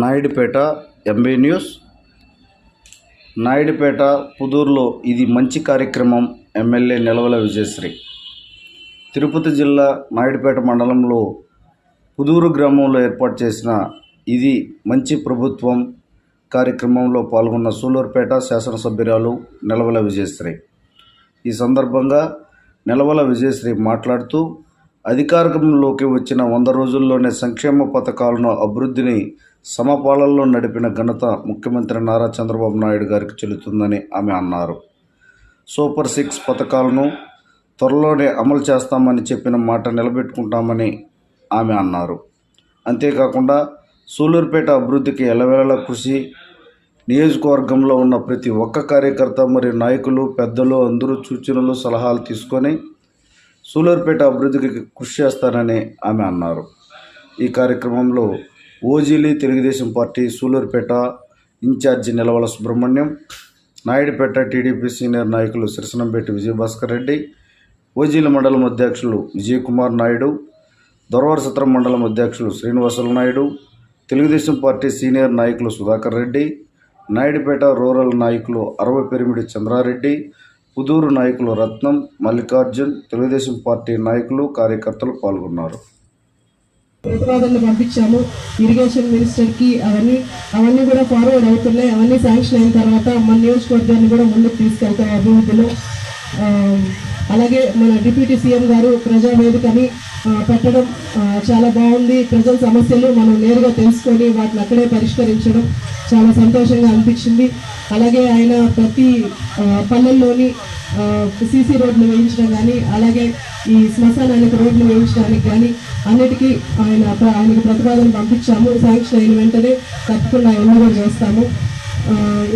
Naidupeta MB news. Naidupeta పుదూరులో ఇది మంచి కార్యక్రమం ఎమ్మెల్యే నిలవల విజయశ్రీ. తిరుపతి జిల్లా నాయుడుపేట మండలంలో పుదూరు గ్రామంలో ఏర్పాటు చేసిన ఇది మంచి ప్రభుత్వం కార్యక్రమంలో పాల్గొన్న సూలూరుపేట శాసనసభ్యురాలు నిలవల విజయశ్రీ. ఈ సందర్భంగా నిలవల విజయశ్రీ మాట్లాడుతూ అధికారంలోకి వచ్చిన వంద రోజుల్లోనే సంక్షేమ పథకాలను అభివృద్ధిని సమపాలనలో నడిపిన ఘనత ముఖ్యమంత్రి నారా చంద్రబాబు నాయుడు గారికి చెల్లుతుందని ఆమె అన్నారు. సూపర్ సిక్స్ పథకాలను త్వరలోనే అమలు చేస్తామని చెప్పిన మాట నిలబెట్టుకుంటామని ఆమె అన్నారు. అంతేకాకుండా సూలూరుపేట అభివృద్ధికి ఎలవేళలా కృషి నియోజకవర్గంలో ఉన్న ప్రతి ఒక్క కార్యకర్త మరియు నాయకులు పెద్దలు అందరూ సూచనలు సలహాలు తీసుకొని సూలూరుపేట అభివృద్ధికి కృషి చేస్తానని ఆమె అన్నారు. ఈ కార్యక్రమంలో Ojili Telugu Desam party Sullurpeta incharge Nelavala Subrahmanyam Naidupeta TDP senior నాయకులు సిరసనంపేట విజయభాస్కర్ రెడ్డి ఓజీల మండలం అధ్యక్షులు విజయకుమార్ నాయుడు దొరవరసత్రం మండలం అధ్యక్షులు శ్రీనివాసులు నాయుడు తెలుగుదేశం పార్టీ సీనియర్ నాయకులు సుధాకర్ రెడ్డి నాయుడుపేట రూరల్ నాయకులు అరవ పెరిమిడి చంద్రారెడ్డి పుదూరు నాయకులు రత్నం మల్లికార్జున్ తెలుగుదేశం పార్టీ నాయకులు కార్యకర్తలు పాల్గొన్నారు. ప్రతిపాదనలు పంపించాము. ఇరిగేషన్ మినిస్టర్కి అవన్నీ అవన్నీ కూడా ఫార్వర్డ్ అవుతున్నాయి. అవన్నీ శాంక్షన్ అయిన తర్వాత మన నియోజకవర్గాన్ని కూడా ముందుకు తీసుకెళ్తాం అభివృద్ధిలో. అలాగే మన డిప్యూటీ సీఎం గారు ప్రజావేదికని పెట్టడం చాలా బాగుంది. ప్రజల సమస్యలు మనం నేరుగా తెలుసుకొని వాటిని అక్కడే పరిష్కరించడం చాలా సంతోషంగా అనిపించింది. అలాగే ఆయన ప్రతి పల్లెల్లోని సీసీ రోడ్లు వేయించడం కానీ అలాగే ఈ శ్మశానానికి రోడ్లు వేయించడానికి కానీ అన్నిటికీ ఆయన ఆయనకు ప్రతిపాదన పంపించాము. శాంక్షన్ అయిన వెంటనే తప్పకుండా అవన్నీ కూడా చేస్తాము.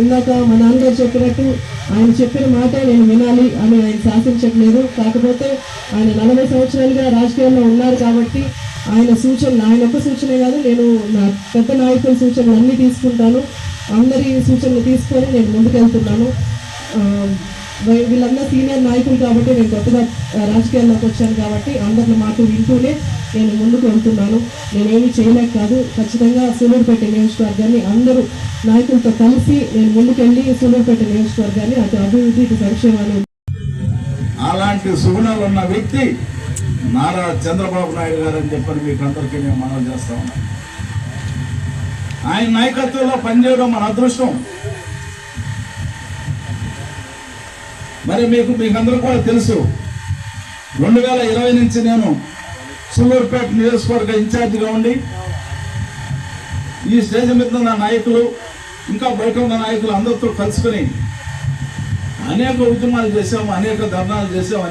ఇందాక మా నాన్నగారు చెప్పినట్టు ఆయన చెప్పిన మాట నేను వినాలి అని ఆయన శాసించట్లేదు. కాకపోతే ఆయన నలభై సంవత్సరాలుగా రాజకీయాల్లో ఉన్నారు కాబట్టి ఆయన సూచనలు ఆయన ఒక్క సూచనే కాదు నేను నా పెద్ద నాయకుల సూచనలు అన్నీ తీసుకుంటాను. అందరి సూచనలు తీసుకొని నేను ముందుకెళ్తున్నాను. వీళ్ళందరూ సీనియర్ నాయకులు కాబట్టి నేను కొత్తగా రాజకీయాల్లోకి వచ్చాను కాబట్టి అందరిని మాట వింటూనే నేను ముందుకు వెళ్తున్నాను. నేనేమి చేయలేక కాదు ఖచ్చితంగా సూలూరుపేట నియోజకవర్గాన్ని అందరూ నాయకులతో కలిసి నేను ముందుకెళ్ళి సూలూరుపేట నియోజకవర్గాన్ని అటు అభివృద్ధి ఇటు సంక్షేమాన్ని అలాంటి సుగుణాలు ఉన్న వ్యక్తి నారా చంద్రబాబు నాయుడు గారు అని చెప్పని మీకు అందరికీ మేము మనవి చేస్తా ఉన్నాం. ఆయన నాయకత్వంలో పనిచేయడం మన అదృష్టం. మరి మీకు మీకు అందరూ కూడా తెలుసు. రెండు వేల ఇరవై నుంచి నేను సుల్లూరుపేట నియోజకవర్గ ఇన్ఛార్జిగా ఉండి ఈ స్టేజ్ మీద నా నాయకులు ఇంకా బయట ఉన్న నాయకులు అందరితో కలుసుకొని అనేక ఉద్యమాలు చేశాము అనేక ధర్నాలు చేశాము